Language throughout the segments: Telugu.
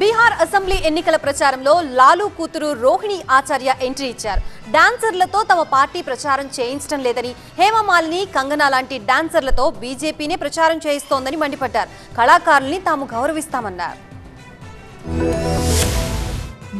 బీహార్ అసెంబ్లీ ఎన్నికల ప్రచారంలో లాలూ కూతురు రోహిణి ఆచార్య ఎంట్రీ ఇచ్చారు. డాన్సర్లతో తమ పార్టీ ప్రచారం చేయించడం లేదని హేమమాలిని కంగనా లాంటి డాన్సర్లతో బీజేపీనే ప్రచారం చేయిస్తోందని మండిపడ్డారు. కళాకారుల్ని తాము గౌరవిస్తామన్నారు.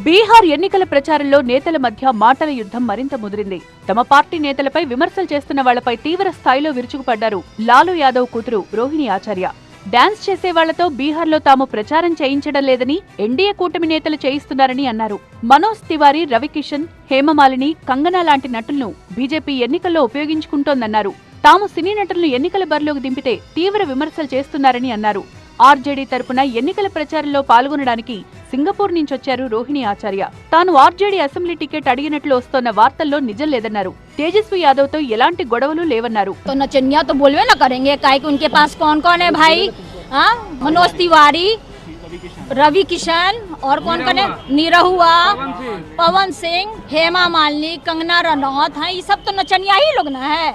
బీహార్ ఎన్నికల ప్రచారంలో నేతల మధ్య మాటల యుద్ధం మరింత ముదిరింది. తమ పార్టీ నేతలపై విమర్శలు చేస్తున్న వాళ్ళపై తీవ్ర స్థాయిలో విరుచుకుపడ్డారు లాలూ యాదవ్ కూతురు రోహిణి ఆచార్య. డాన్స్ చేసే వాళ్ళతో బీహార్లో తాము ప్రచారం చేయించడం లేదని ఎన్డీఏ కూటమి నేతలు చేయిస్తున్నారని అన్నారు. మనోజ్ తివారీ రవికిషన్ హేమమాలిని కంగనా లాంటి నటులను బీజేపీ ఎన్నికల్లో ఉపయోగించుకుంటోందన్నారు. తాము సినీ నటులను ఎన్నికల బరిలోకి దింపితే తీవ్ర విమర్శలు చేస్తున్నారని అన్నారు. ఆర్జేడీ తరపున ఎన్నికల ప్రచారంలో పాల్గొనడానికి సింగపూర్ నుంచొచ్చారు రోహిణి ఆచార్య తాను ఆర్జేడీ అసెంబ్లీ టికెట్ అడిగినట్లు వస్తోన్న వార్తల్లో నిజం లేదన్నారు తేజస్వి యాదవ్ తో ఎలాంటి గొడవలు లేవన్నారు तो नचनिया तो बोलवे ना करेंगे काहे कि उनके पास कौन कौन है भाई हाँ मनोज तिवारी रवि किशन और कौन कौन है निरहुआ पवन सिंह हेमा मालिनी कंगना रनौत हैं ये सब तो नचनिया ही लोग ना है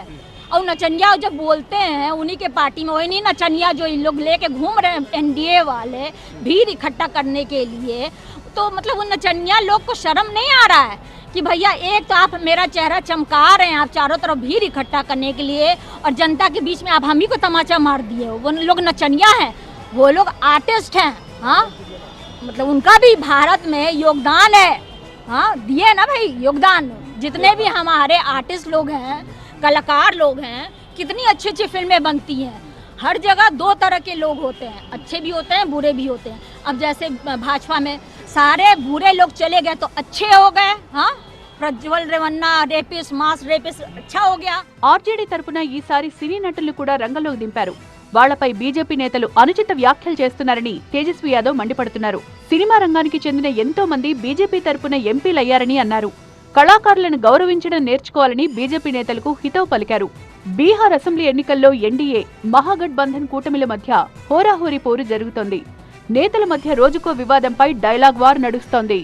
और नचनिया जब बोलते हैं उन्हीं के पार्टी में वही नहीं नचनिया जो इन लोग लेके घूम रहे हैं एनडीए वाले भीड़ इकट्ठा करने के लिए तो मतलब उन नचनिया लोग को शर्म नहीं आ रहा है कि भैया एक तो आप मेरा चेहरा चमका रहे हैं आप चारों तरफ़ भीड़ इकट्ठा करने के लिए और जनता के बीच में आप हम ही को तमाचा मार दिए हो। वो लोग नचनिया हैं वो लोग आर्टिस्ट हैं हाँ? मतलब उनका भी भारत में योगदान है हाँ? दिए ना भाई योगदान। जितने भी हमारे आर्टिस्ट लोग हैं कलाकार लोग हैं कितनी अच्छी अच्छी फिल्में बनती हैं हर जगह दो तरह के लोग होते हैं अच्छे भी होते हैं बुरे भी होते हैं अब जैसे भाजपा में सारे बुरे लोग चले गए तो अच्छे हो गए हाँ प्रज्वल रेवन्ना रेपिस मास रेपिस अच्छा हो गया ఆర్జేడీ తరపున ఈసారి సినీ నటులు కూడా రంగంలోకి దింపారు వాళ్లపై బీజేపీ నేతలు అనుచిత వ్యాఖ్యలు చేస్తున్నారని తేజస్వి యాదవ్ మండిపడుతున్నారు సినిమా రంగానికి చెందిన ఎంతో మంది బీజేపీ తరపున ఎంపీలయ్యారని అన్నారు కళాకారులను గౌరవించడం నేర్చుకోవాలని బీజేపీ నేతలకు హితవు పలికారు. బీహార్ అసెంబ్లీ ఎన్నికల్లో ఎన్డీఏ మహాగఠబంధన్ కూటమిల మధ్య హోరాహోరీ పోరు జరుగుతోంది. నేతల మధ్య రోజుకో వివాదంపై డైలాగ్ వార్ నడుస్తోంది.